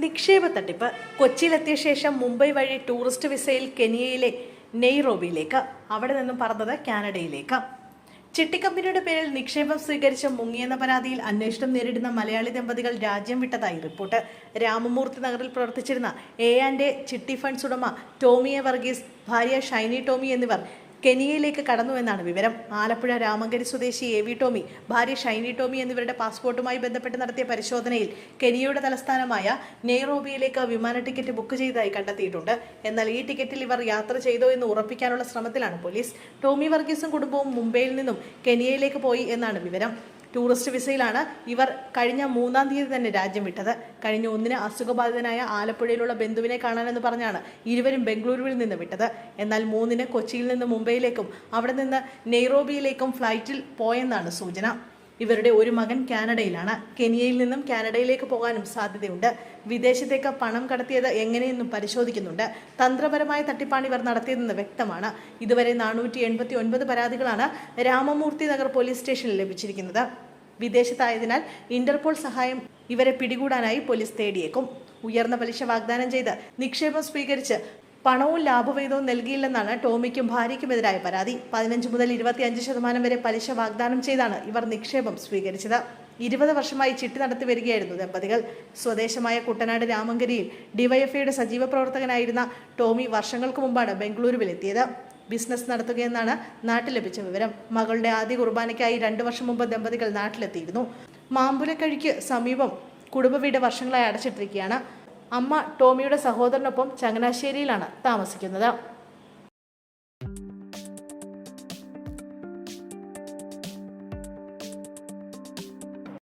നിക്ഷേപ തട്ടിപ്പ്. കൊച്ചിയിലെത്തിയ ശേഷം മുംബൈ വഴി ടൂറിസ്റ്റ് വിസയിൽ കെനിയയിലെ നെയ്റോബിയിലേക്ക് അവിടെ നിന്നും പറന്നത് കാനഡയിലേക്ക്. ചിട്ടിക്കമ്പനിയുടെ പേരിൽ നിക്ഷേപം സ്വീകരിച്ച് മുങ്ങിയെന്ന പരാതിയിൽ അന്വേഷണം നേരിടുന്ന മലയാളി ദമ്പതികൾ രാജ്യം വിട്ടതായി റിപ്പോർട്ട്. രാമമൂർത്തി നഗറിൽ പ്രവർത്തിച്ചിരുന്ന A and A chitty funds ഉടമ ടോമിയ വർഗീസ് ഭാര്യ ഷൈനി ടോമി എന്നിവർ കെനിയയിലേക്ക് കടന്നുവെന്നാണ് വിവരം. ആലപ്പുഴ രാമങ്കരി സ്വദേശി എ വി ടോമി ഭാര്യ ഷൈനി ടോമി എന്നിവരുടെ പാസ്പോർട്ടുമായി ബന്ധപ്പെട്ട് നടത്തിയ പരിശോധനയിൽ കെനിയയുടെ തലസ്ഥാനമായ നെയ്റോബിയിലേക്ക് വിമാന ടിക്കറ്റ് ബുക്ക് ചെയ്തതായി കണ്ടെത്തിയിട്ടുണ്ട്. എന്നാൽ ഈ ടിക്കറ്റിൽ ഇവർ യാത്ര ചെയ്തോ എന്ന് ഉറപ്പിക്കാനുള്ള ശ്രമത്തിലാണ് പോലീസ്. ടോമി വർഗീസും കുടുംബവും മുംബൈയിൽ നിന്നും കെനിയയിലേക്ക് പോയി എന്നാണ് വിവരം. ടൂറിസ്റ്റ് വിസയിലാണ് ഇവർ കഴിഞ്ഞ മൂന്നാം തീയതി തന്നെ രാജ്യം വിട്ടത്. കഴിഞ്ഞ ഒന്നിന് അസുഖബാധിതനായ ആലപ്പുഴയിലുള്ള ബന്ധുവിനെ കാണാനെന്ന് പറഞ്ഞാണ് ഇരുവരും ബംഗളൂരുവിൽ നിന്ന് വിട്ടത്. എന്നാൽ മൂന്നിന് കൊച്ചിയിൽ നിന്ന് മുംബൈയിലേക്കും അവിടെ നിന്ന് നെയ്റോബിയിലേക്കും ഫ്ലൈറ്റിൽ പോയെന്നാണ് സൂചന. ഇവരുടെ ഒരു മകൻ കാനഡയിലാണ്. കെനിയയിൽ നിന്നും കാനഡയിലേക്ക് പോകാനും സാധ്യതയുണ്ട്. വിദേശത്തേക്ക് പണം കടത്തിയത് എങ്ങനെയെന്നും പരിശോധിക്കുന്നുണ്ട്. തന്ത്രപരമായ തട്ടിപ്പാണ് ഇവർ നടത്തിയതെന്ന് വ്യക്തമാണ്. ഇതുവരെ നാനൂറ്റി എൺപത്തി ഒൻപത് പരാതികളാണ് രാമമൂർത്തി നഗർ പോലീസ് സ്റ്റേഷനിൽ ലഭിച്ചിരിക്കുന്നത്. വിദേശത്തായതിനാൽ ഇന്റർപോൾ സഹായം ഇവരെ പിടികൂടാനായി പോലീസ് തേടിയേക്കും. ഉയർന്ന പലിശ വാഗ്ദാനം ചെയ്ത് നിക്ഷേപം സ്വീകരിച്ച് പണവും ലാഭവിഹിതവും നൽകിയില്ലെന്നാണ് ടോമിക്കും ഭാര്യയ്ക്കുമെതിരായ പരാതി. പതിനഞ്ച് മുതൽ ഇരുപത്തിയഞ്ച് ശതമാനം വരെ പലിശ വാഗ്ദാനം ചെയ്താണ് ഇവർ നിക്ഷേപം സ്വീകരിച്ചത്. ഇരുപത് വർഷമായി ചിട്ടി നടത്തി വരികയായിരുന്നു ദമ്പതികൾ. സ്വദേശമായ കുട്ടനാട് രാമങ്കരിയിൽ ഡിവൈഎഫ്ഐയുടെ സജീവ പ്രവർത്തകനായിരുന്ന ടോമി വർഷങ്ങൾക്ക് മുമ്പാണ് ബംഗളൂരുവിലെത്തിയത്. ബിസിനസ് നടത്തുകയെന്നാണ് നാട്ടിൽ ലഭിച്ച വിവരം. മകളുടെ ആദ്യ കുർബാനയ്ക്കായി രണ്ടു വർഷം മുമ്പ് ദമ്പതികൾ നാട്ടിലെത്തിയിരുന്നു. മാമ്പുലക്കഴിക്ക് സമീപം കുടുംബ വീട് വർഷങ്ങളായി അടച്ചിട്ടിരിക്കുകയാണ്. അമ്മ ടോമിയുടെ സഹോദരനൊപ്പം ചങ്ങനാശ്ശേരിയിലാണ് താമസിക്കുന്നത്.